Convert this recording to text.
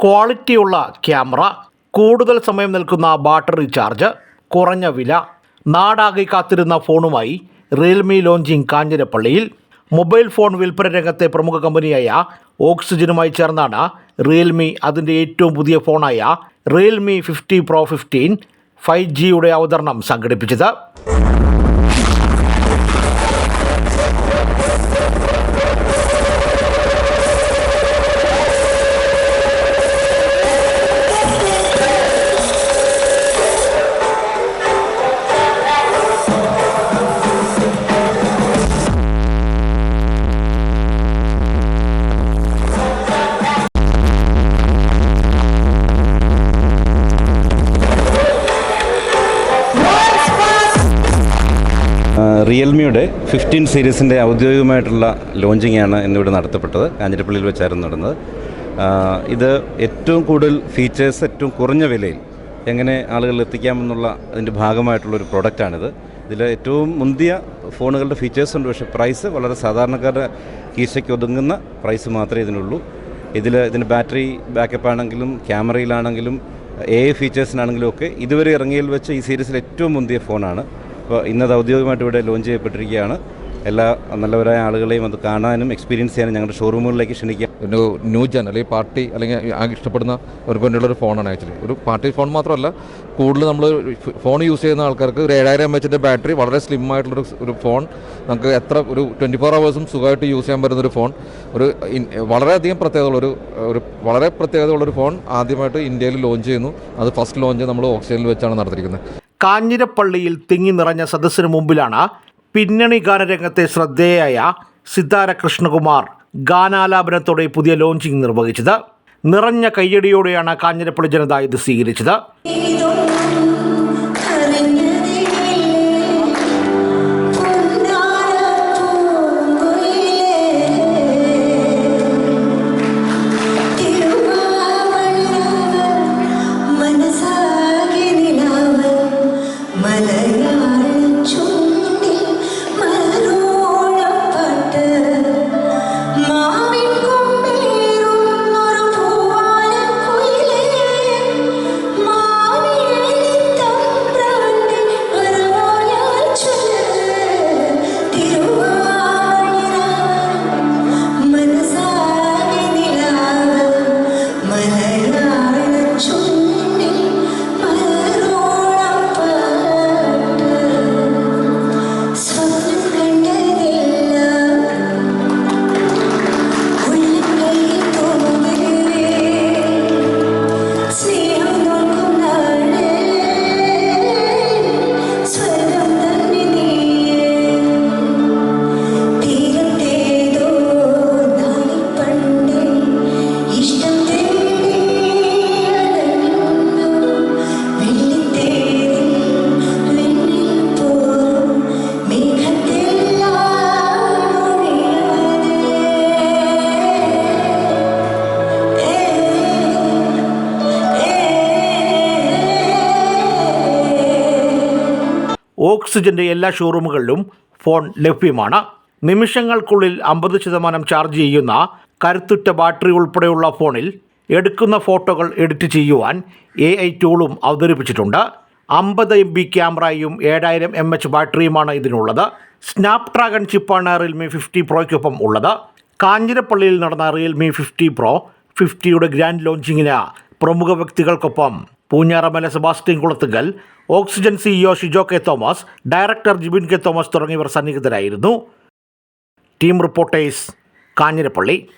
ക്വാളിറ്റിയുള്ള ക്യാമറ കൂടുതൽ സമയം നിൽക്കുന്ന ബാറ്ററി ചാർജ് കുറഞ്ഞ വില നാടാകെ കാത്തിരുന്ന ഫോണുമായി റിയൽമി ലോഞ്ചിങ് കാഞ്ഞിരപ്പള്ളിയിൽ മൊബൈൽ ഫോൺ വിൽപ്പന രംഗത്തെ പ്രമുഖ കമ്പനിയായ ഓക്സിജനുമായി ചേർന്നാണ് റിയൽമി അതിന്റെ ഏറ്റവും പുതിയ ഫോണായ Realme fifty pro fifteen five ജിയുടെ അവതരണം സംഘടിപ്പിച്ചത്. റിയൽമിയുടെ ഫിഫ്റ്റീൻ സീരീസിന്റെ ഔദ്യോഗികമായിട്ടുള്ള ലോഞ്ചിങ് ആണ് ഇന്നിവിടെ നടത്തപ്പെട്ടത്. കാഞ്ഞിരപ്പള്ളിയിൽ വെച്ചായിരുന്നു നടന്നത്. ഇത് ഏറ്റവും കൂടുതൽ ഫീച്ചേഴ്സ് ഏറ്റവും കുറഞ്ഞ വിലയിൽ എങ്ങനെ ആളുകളിൽ എത്തിക്കാമെന്നുള്ള അതിന്റെ ഭാഗമായിട്ടുള്ളൊരു പ്രൊഡക്റ്റാണിത് ഇതിൽ ഏറ്റവും മുന്തിയ ഫോണുകളുടെ ഫീച്ചേഴ്സ് ഉണ്ട്. പക്ഷേ പ്രൈസ് വളരെ സാധാരണക്കാരുടെ കീശയ്ക്ക് ഒതുങ്ങുന്ന പ്രൈസ് മാത്രമേ ഇതിനുള്ളൂ. ഇതിൽ ഇതിന് ബാറ്ററി ബാക്കപ്പ് ആണെങ്കിലും ക്യാമറയിലാണെങ്കിലും എ ഫീച്ചേഴ്സിനാണെങ്കിലും ഒക്കെ ഇതുവരെ ഇറങ്ങിയതിൽ വെച്ച് ഈ സീരീസിൽ ഏറ്റവും മുന്തിയ ഫോണാണ് അപ്പോൾ ഇന്നത് ഔദ്യോഗികമായിട്ട് ഇവിടെ ലോഞ്ച് ചെയ്യപ്പെട്ടിരിക്കുകയാണ്. എല്ലാ നല്ലവരായ ആളുകളെയും അത് കാണാനും എക്സ്പീരിയൻസ് ചെയ്യാനും ഞങ്ങളുടെ ഷോറൂമുകളിലേക്ക് ക്ഷണിക്കുക ഒരു ന്യൂ ജൻ അല്ലെങ്കിൽ പാർട്ടി അല്ലെങ്കിൽ ഇഷ്ടപ്പെടുന്ന ഒരു വേണ്ടിയുള്ള ഒരു ഫോണാണ് ആക്ച്വലി ഒരു പാർട്ടി ഫോൺ മാത്രമല്ല കൂടുതൽ നമ്മൾ ഫോൺ യൂസ് ചെയ്യുന്ന ആൾക്കാർക്ക് ഒരു ഏഴായിരം എം എച്ചിന്റെ ബാറ്ററി വളരെ സ്ലിം ആയിട്ടുള്ള ഒരു ഫോൺ നമുക്ക് എത്ര ഒരു ട്വന്റി ഫോർ അവേഴ്സും സുഖമായിട്ട് യൂസ് ചെയ്യാൻ പറ്റുന്ന ഒരു ഫോൺ ഒരു വളരെയധികം പ്രത്യേകതയുള്ള ഒരു ഒരു വളരെ പ്രത്യേകതയുള്ളൊരു ഫോൺ ആദ്യമായിട്ട് ഇന്ത്യയിൽ ലോഞ്ച് ചെയ്യുന്നു. അത് ഫസ്റ്റ് ലോഞ്ച് നമ്മൾ ഓക്സിജനിൽ വെച്ചാണ് നടത്തിയിരിക്കുന്നത്. കാഞ്ഞിരപ്പള്ളിയിൽ തിങ്ങി നിറഞ്ഞ സദസ്സിന് മുമ്പിലാണ് പിന്നണി ഗാനരംഗത്തെ ശ്രദ്ധേയായ സിതാര കൃഷ്ണകുമാർ ഗാനാലാപനത്തോടെ പുതിയ ലോഞ്ചിങ് നിർവഹിച്ചത്. നിറഞ്ഞ കയ്യടിയോടെയാണ് കാഞ്ഞിരപ്പള്ളി ജനത ഇത് സ്വീകരിച്ചത്. ഓക്സിജന്റെ എല്ലാ ഷോറൂമുകളിലും ഫോൺ ലഭ്യമാണ്. നിമിഷങ്ങൾക്കുള്ളിൽ അമ്പത് ശതമാനം ചാർജ് ചെയ്യുന്ന കരുത്തുറ്റ ബാറ്ററി ഉൾപ്പെടെയുള്ള ഫോണിൽ എടുക്കുന്ന ഫോട്ടോകൾ എഡിറ്റ് ചെയ്യുവാൻ എ ഐ ടൂളും അവതരിപ്പിച്ചിട്ടുണ്ട്. അമ്പത് എം ബി ക്യാമറയും ഏഴായിരം എം എച്ച് ബാറ്ററിയുമാണ് ഇതിനുള്ളത്. സ്നാപ്ഡ്രാഗൺ ചിപ്പാണ് റിയൽമി ഫിഫ്റ്റി പ്രോയ്ക്കൊപ്പം ഉള്ളത്. കാഞ്ഞിരപ്പള്ളിയിൽ നടന്ന റിയൽമി ഫിഫ്റ്റി പ്രോ ഫിഫ്റ്റിയുടെ ഗ്രാൻഡ് ലോഞ്ചിങ്ങിന് പ്രമുഖ വ്യക്തികൾക്കൊപ്പം Poonjaramala Sebastian Kulathunkal Oxygen CEO Shijo K Thomas director Jibin K Thomas തുടങ്ങിയവർ സന്നിഹിതരായിരുന്നു. Team reporters Kanjirappally.